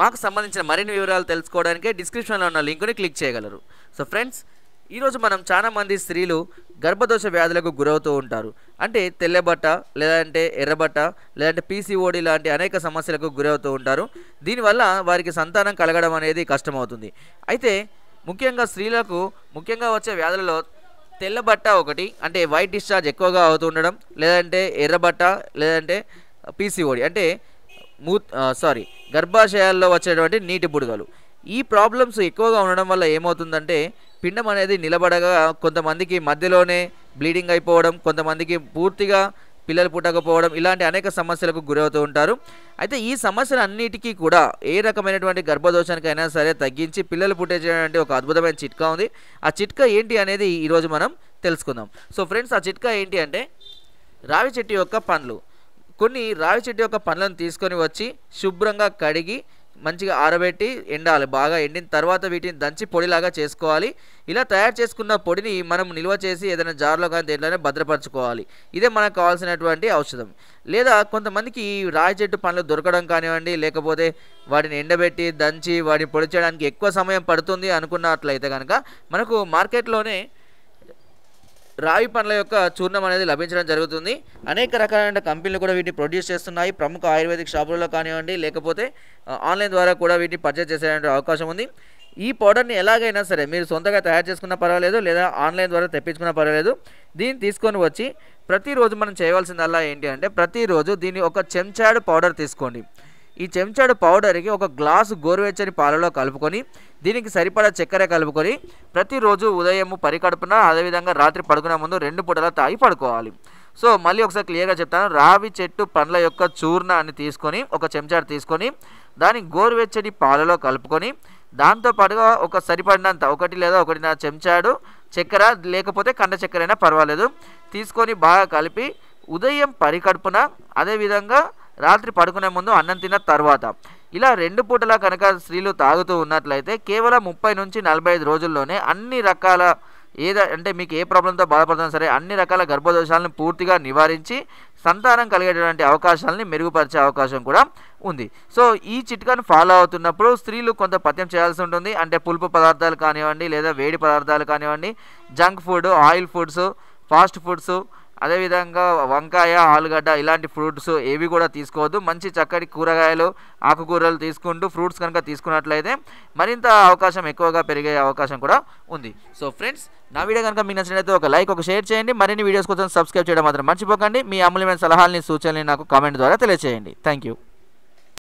మాకు సంబంధించిన మరిన్ని వివరాలు తెలుసుకోవడానికి డిస్క్రిప్షన్లో ఉన్న లింకుని క్లిక్ చేయగలరు. సో ఫ్రెండ్స్ ఈరోజు మనం చాలామంది స్త్రీలు గర్భదోష వ్యాధులకు గురవుతూ ఉంటారు. అంటే తెల్లబట్ట లేదంటే ఎర్రబట్ట లేదంటే పీసీఓడి లాంటి అనేక సమస్యలకు గురవుతూ ఉంటారు. దీనివల్ల వారికి సంతానం కలగడం అనేది కష్టమవుతుంది. అయితే ముఖ్యంగా స్త్రీలకు ముఖ్యంగా వచ్చే వ్యాధులలో తెల్లబట్ట ఒకటి అంటే వైట్ డిశ్చార్జ్ ఎక్కువగా అవుతూ ఉండడం లేదంటే ఎర్రబట్ట లేదంటే పీసీఓడి అంటే మూ సారీ గర్భాశయాల్లో వచ్చేటువంటి నీటి బుడగలు. ఈ ప్రాబ్లమ్స్ ఎక్కువగా ఉండడం వల్ల ఏమవుతుందంటే పిండం అనేది నిలబడగా కొంతమందికి మధ్యలోనే బ్లీడింగ్ అయిపోవడం కొంతమందికి పూర్తిగా పిల్లలు పుట్టకపోవడం ఇలాంటి అనేక సమస్యలకు గురవుతూ ఉంటారు. అయితే ఈ సమస్యలు అన్నిటికీ కూడా ఏ రకమైనటువంటి గర్భదోషానికైనా సరే తగ్గించి పిల్లలు పుట్టేటువంటి ఒక అద్భుతమైన చిట్కా ఉంది. ఆ చిట్కా ఏంటి అనేది ఈరోజు మనం తెలుసుకుందాం. సో ఫ్రెండ్స్ ఆ చిట్కా ఏంటి అంటే రావి చెట్టు యొక్క పండ్లు. కొన్ని రావి చెట్టు యొక్క పండ్లను తీసుకొని వచ్చి శుభ్రంగా కడిగి మంచిగా ఆరబెట్టి ఎండాలి. బాగా ఎండిన తర్వాత వీటిని దంచి పొడిలాగా చేసుకోవాలి. ఇలా తయారు చేసుకున్న పొడిని మనం నిల్వ చేసి ఏదైనా జార్లో కానీ దేంట్లోనే భద్రపరచుకోవాలి. ఇదే మనకు కావాల్సినటువంటి ఔషధం. లేదా కొంతమందికి ఈ రాయి చెట్టు పండ్లు దొరకడం కానివ్వండి లేకపోతే వాటిని ఎండబెట్టి దంచి వాటిని పొడి చేయడానికి ఎక్కువ సమయం పడుతుంది అనుకున్నట్లయితే కనుక మనకు మార్కెట్లోనే రావి పండ్ల యొక్క చూర్ణం అనేది లభించడం జరుగుతుంది. అనేక రకాలైన కంపెనీలు కూడా వీటిని ప్రొడ్యూస్ చేస్తున్నాయి. ప్రముఖ ఆయుర్వేదిక్ షాపులలో కానివ్వండి లేకపోతే ఆన్లైన్ ద్వారా కూడా వీటిని పర్చేజ్ చేసేటువంటి అవకాశం ఉంది. ఈ పౌడర్ని ఎలాగైనా సరే మీరు సొంతగా తయారు చేసుకున్నా పర్వాలేదు లేదా ఆన్లైన్ ద్వారా తెప్పించుకున్నా పర్వాలేదు. దీన్ని తీసుకొని వచ్చి ప్రతిరోజు మనం చేయవలసిందల్లా ఏంటి అంటే ప్రతిరోజు దీన్ని ఒక చెంచాడు పౌడర్ తీసుకోండి. ఈ చెంచాడు పౌడర్కి ఒక గ్లాసు గోరువెచ్చని పాలలో కలుపుకొని దీనికి సరిపడా చక్కెర కలుపుకొని ప్రతిరోజు ఉదయం పరికడుపున అదేవిధంగా రాత్రి పడుకునే ముందు రెండు పూటలా తాగి పడుకోవాలి. సో మళ్ళీ ఒకసారి క్లియర్గా చెప్తాను. రావి చెట్టు పండ్ల యొక్క చూర్ణాన్ని తీసుకొని ఒక చెంచాడు తీసుకొని దాని గోరువెచ్చని పాలలో కలుపుకొని దాంతోపాటుగా ఒక సరిపడినంత ఒకటి లేదా ఒకటిన్నర చెంచాడు చక్కెర లేకపోతే కండ చక్కెర అయినా పర్వాలేదు తీసుకొని బాగా కలిపి ఉదయం పరికడుపున అదేవిధంగా రాత్రి పడుకునే ముందు అన్నం తిన్న తర్వాత. ఇలా రెండు పూటలా కనుక స్త్రీలు తాగుతూ ఉన్నట్లయితే కేవలం ముప్పై నుంచి నలభై ఐదు రోజుల్లోనే అన్ని రకాల ఏద అంటే మీకు ఏ ప్రాబ్లంతో బాధపడుతున్నా సరే అన్ని రకాల గర్భదోషాలను పూర్తిగా నివారించి సంతానం కలిగేటువంటి అవకాశాలని మెరుగుపరిచే అవకాశం కూడా ఉంది. సో ఈ చిట్కాను ఫాలో అవుతున్నప్పుడు స్త్రీలు కొంత పథ్యం చేయాల్సి ఉంటుంది. అంటే పులుపు పదార్థాలు కానివ్వండి లేదా వేడి పదార్థాలు కానివ్వండి junk food oil foods fast foods అదేవిధంగా వంకాయ ఆలుగడ్డ ఇలాంటి ఫ్రూట్స్ ఏవి కూడా తీసుకోవద్దు. మంచి చక్కటి కూరగాయలు ఆకుకూరలు తీసుకుంటూ ఫ్రూట్స్ కనుక తీసుకున్నట్లయితే మరింత అవకాశం ఎక్కువగా పెరిగే అవకాశం కూడా ఉంది. సో ఫ్రెండ్స్ నా వీడియో కనుక మీకు నచ్చినట్లయితే ఒక లైక్ ఒక షేర్ చేయండి. మరిన్ని వీడియోస్ కోసం సబ్స్క్రైబ్ చేయడం మాత్రం మర్చిపోకండి. మీ అమూల్యమైన సలహాలని సూచనలు నాకు కామెంట్ ద్వారా తెలియజేయండి థ్యాంక్ యూ